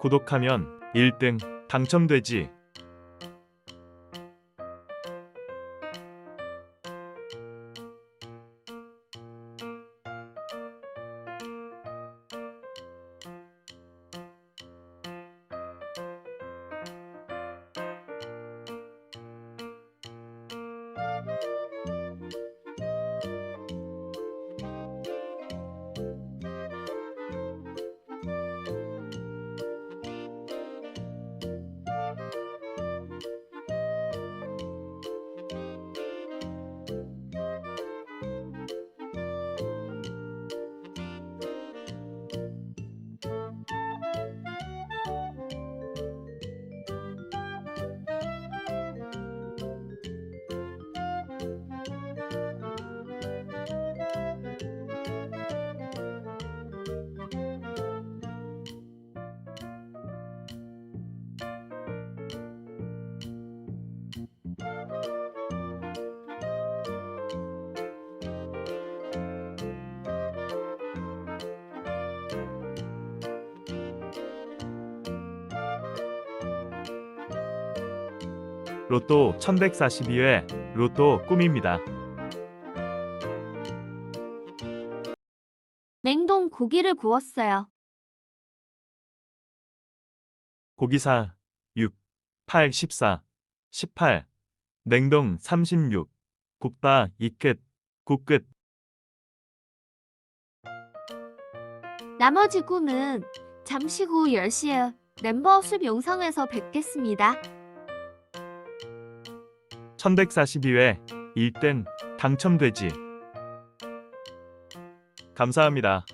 구독하면 1등 당첨되지. 로또 1142회 로또 꿈입니다. 냉동 고기를 구웠어요. 고기사 6, 8, 14, 18, 냉동 36, 굽다 2끝, 국끝. 나머지 꿈은 잠시 후 10시에 멤버 숲 영상에서 뵙겠습니다. 1142회 1등 당첨되지. 감사합니다.